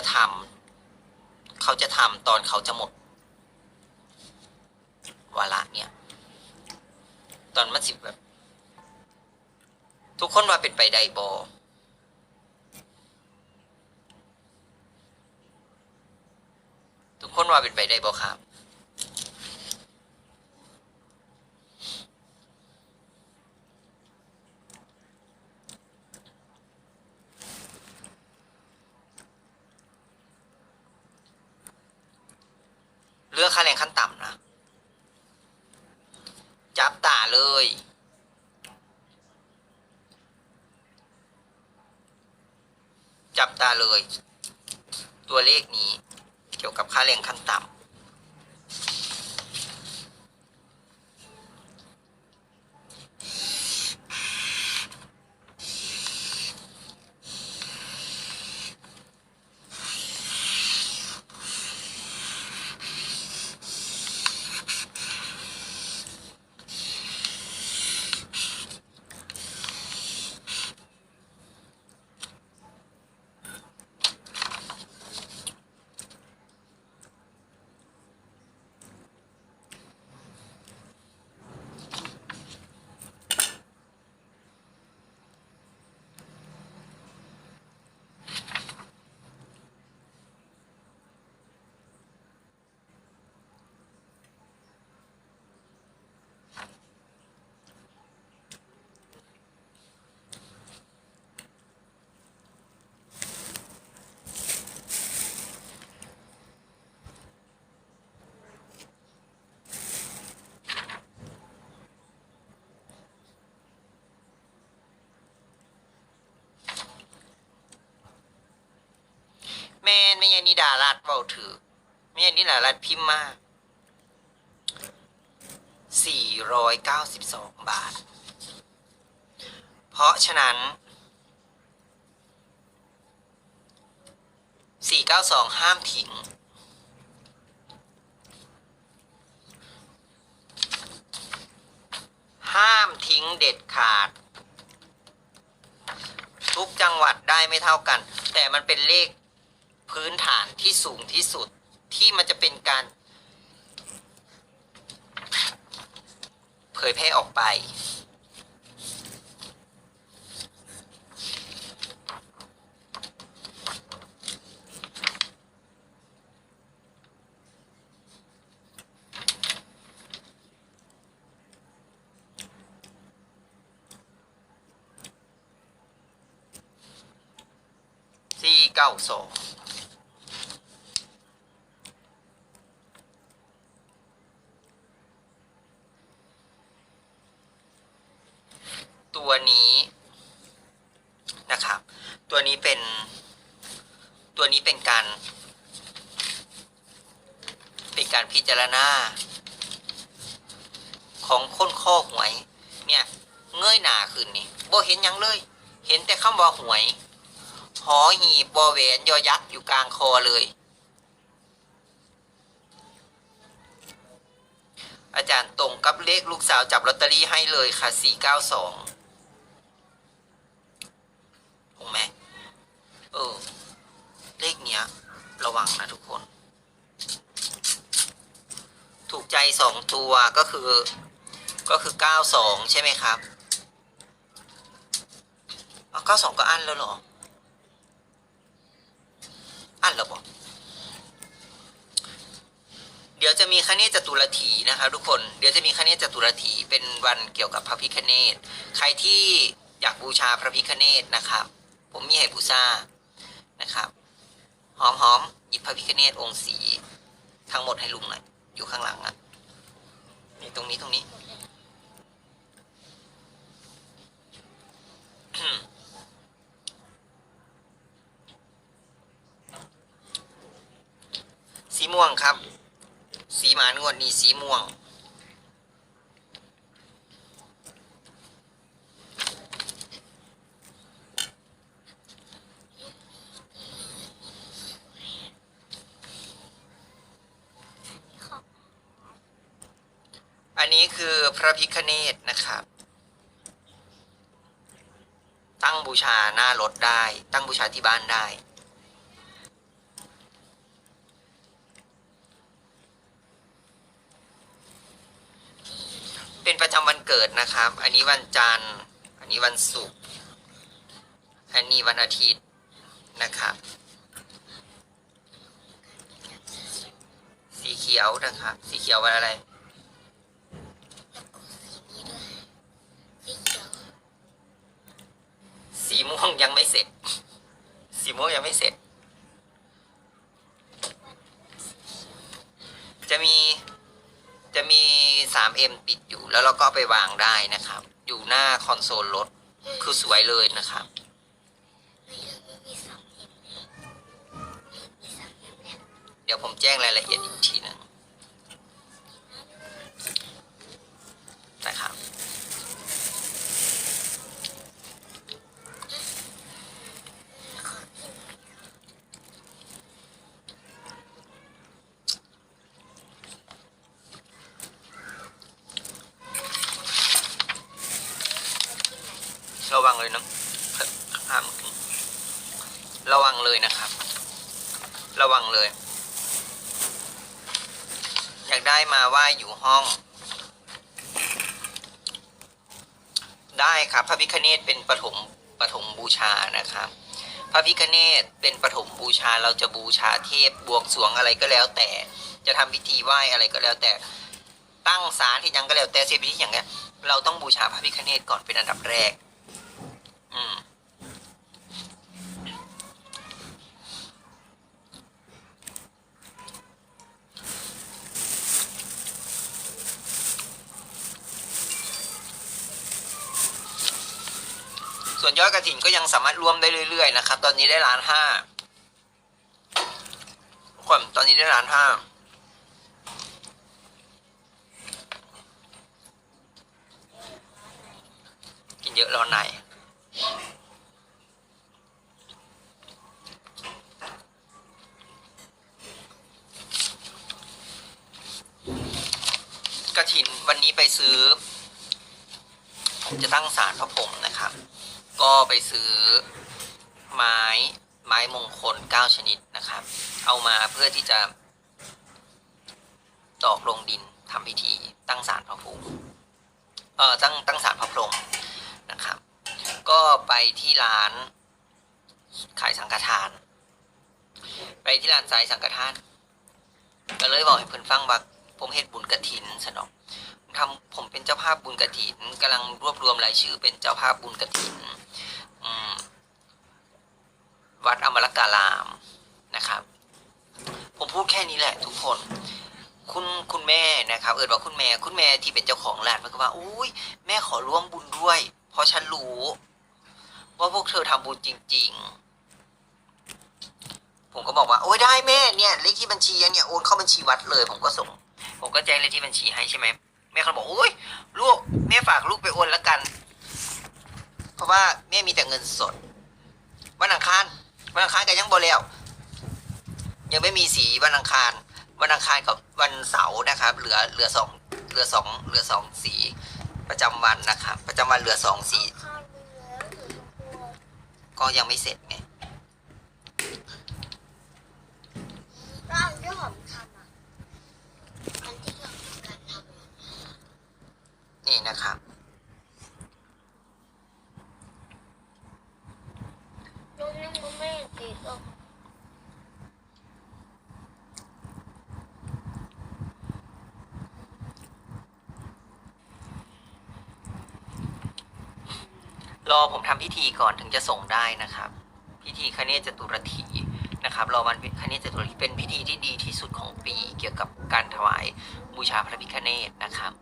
จะทำเขาจะทำตอนเขาจะหมดวาระเนี่ย ตอนมันสิบแบบ ทุกคนว่าเป็นไปได้บอทุกคนว่าเป็นไปได้บอครับ ลือกค่าแรงขั้นต่ำนะ จับตาเลย จับตาเลย ตัวเลขนี้เกี่ยวกับค่าแรงขั้นต่ำแม่น ไม่ยันนิดารัดเบาถือไม่ยันนิดารัดพิมพ์มา492 บาท เพราะฉะนั้น 492 ห้ามทิ้งห้ามทิ้งเด็ดขาด ทุกจังหวัดได้ไม่เท่ากัน แต่มันเป็นเลข พื้นฐานที่สูงที่สุดที่มันจะเป็นการ เผยแพร่ออกไป C เก้492 ตัวนี้นะครับ ตัวนี้เป็นตัวนี้เป็นการ เป็นการพิจารณาของคนข้อหวย เนี่ยเงยหน้าขึ้นนี่บ่เห็นยังเลย เห็นแต่คำว่าหวยหอหีบบอแหวนยอยักษ์อยู่กลางคอเลย อาจารย์ตรงกับเลขลูกสาวจับลอตเตอรี่ให้เลยค่ะ 492 ถูกไหมเออ เลขเนี้ย ระวังนะทุกคน ถูกใจสองตัวก็คือ ก็คือ92ใช่ไหมครับอ๋อ92ก็อันแล้วเหรอ อันเหรอบอกเดี๋ยวจะมีคเนศจตุรถีนะครับทุกคน เดี๋ยวจะมีคเนศจตุรถีเป็นวันเกี่ยวกับพระพิคเนศใครที่อยากบูชาพระพิคเนศนะครับ ผมมีให้บูชานะครับ หอมหอมหยิบพระพิคเนศองค์สีทั้งหมดให้ลุงหน่อยอยู่ข้างหลังอะนี่ตรงนี้ตรงนี้สีม่วงครับ สีหมานวดนี่สีม่วง คือพระพิคเนตนะครับ ตั้งบูชาหน้ารถได้ ตั้งบูชาที่บ้านได้ เป็นประจำวันเกิดนะครับ อันนี้วันจันทร์ อันนี้วันศุกร์ อันนี้วันอาทิตย์นะครับ สีเขียวนะครับ สีเขียววันอะไร มีจะ มี 3M ปิดอยู่ แล้วเราก็เอาไปวางได้นะครับ อยู่หน้าคอนโซลรถ คือสวยเลยนะครับ เดี๋ยวผมแจ้งรายละเอียดอีกทีหนึงนะครับ ระวังเลยนะห้ามระวังเลยนะครับ ระวังเลย อยากได้มาไหว้อยู่ห้อง ได้ครับ พระพิคเนตเป็นปฐมปฐมบูชานะครับ พระพิคเนตเป็นปฐมบูชาเราจะบูชาเทพบวงสวงอะไรก็แล้ว แต่จะทำพิธีไหว้อะไรก็แล้วแต่ตั้งศาลที่ยังก็แล้วแต่เซพิธีอย่างเงี้ยเราต้องบูชาพระพิคเนตก่อนเป็นอันดับแรก อืม ส่ วนยอดกระถินก็ยังสามารถร่วมได้เรื่อยๆนะครับ ตอนนี้ได้ล้านห้าคนตอนนี้ได้ล้านห้ากินเยอะร้อนในกระถินวันนี้ไปซื้อ ผมจะตั้งศาลพระพรมนะครับ ก็ไปซื้อไม้ไม้มงคลเก้าชนิดนะครับ เอามาเพื่อที่จะตอกลงดินทำพิธีตั้งศาลพระภูมิเอ่อตั้งตั้งศาลพระพรหมนะครับ ก็ไปที่ร้านขายสังฆทาน ไปที่ร้านขายสังฆทาน ก็เลยบอกให้เพื่อนฟังว่าผมเฮ็ดบุญกระถินสนอง ทำผมเป็นเจ้าภาพบุญกระถินกำลังรวบรวมรายชื่อ เป็นเจ้าภาพบุญกระถินวัดอมรการามนะครับ ผมพูดแค่นี้แหละทุกคน คุณคุณแม่นะครับ เอิดว่าคุณแม่คุณแม่ที่เป็นเจ้าของร้านมันก็ว่าอุ้ยแม่ขอร่วมบุญด้วย เพราะฉันรู้ ว่าพวกเธอทำบุญจริง ๆ ผมก็บอกว่าโอ้ยได้แม่เนี่ยเลขที่บัญชีเนี่ยโอนเข้าบัญชีวัดเลย ผมก็ส่ง ผมก็แจ้งเลขที่บัญชีให้ใช่ไหม แม่เขาบอกโอ้ยลูกแม่ฝากลูกไปโอนแล้วกัน เพราะว่าแม่มีแต่เงินสด วันอังคารวันอังคารก็ยังบ่แล้ว ยังไม่มีสีวันอังคาร วันอังคารกับวันเสาร์นะครับ เหลือเหลือสองเหลือสองเหลือสองสี ประจำวันนะครับ ประจำวันเหลือสองสีก็ยังไม่เสร็จไงแล้วอันที่ผมทำอะอันที่เราทำการทำอะ นะครับ ลูกนั่งก็ไม่ติดหรอกรอผมทำพิธีก่อนถึงจะส่งได้นะครับ พิธีคเนศจตุรถีนะครับรอวันคเนศจตุรถีเป็นพิธีที่ดีที่สุดของปีเกี่ยวกับการถวายบูชาพระพิฆเนศนะครับ